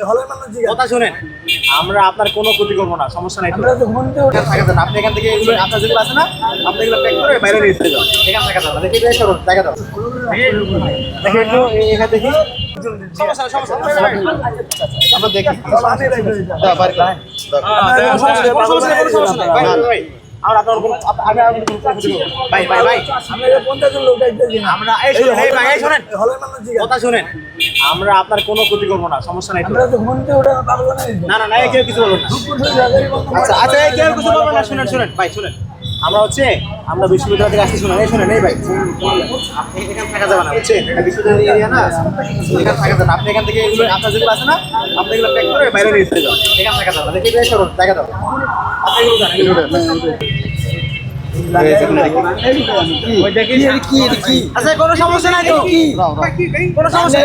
হলের মানুষ কথা শুনেন আমরা আপনার কোনো ক্ষতি করব না সমস্যা নাই আমরা তো ঘুম এখানে। আপনি এখান থেকে এগুলো আপনার যেগুলো আছে না আপনি এগুলো প্যাক করে বাইরে নিয়ে চলে যান এখানে থাকা না। দেখি বেশ করুন দেখা দাও দেখি একটু এই- দেখি সমস্যা সমস্যা আমরা দেখি। দাও। সমস্যা সমস্যা আমরা আপনার কোনো- আমি। ভাই ভাই ভাই। আমরা এই পঞ্চাশ জন লোক আইতেছি আমরা এই শুনেন এই ভাই এই শুনেন। হলের মানুষ জিজ্ঞাসা কথা শুনেন। আমরা আপনার কোনো ক্ষতি করব না সমস্যা নাই আমরা তো ঘুম থেকে পাগল না না না না কেউ কিছু বলবেন না। আচ্ছা আচ্ছা কেউ কিছু বলবেন না শুনেন শুনেন। ভাই শুনেন। আমরা হচ্ছে আমরা বিশ্ববিদ্যালয় থেকে আসছি শুনেন এই শুনেন এই ভাই। আপনি এখানে থাকা যাবে না বুঝছেন? বিশ্ববিদ্যালয় এরিয়া না এখানে থাকা যাবে আপনি এখান থেকে এগুলো আপনার যেগুলো আছে না আপনি এগুলো প্যাক করে বাইরে নিয়ে চলে যান। এখানে থাকা যাবে না। দেখি বেশ দেখা আচ্ছা কোনো সমস্যা নাই তো কোনো সমস্যা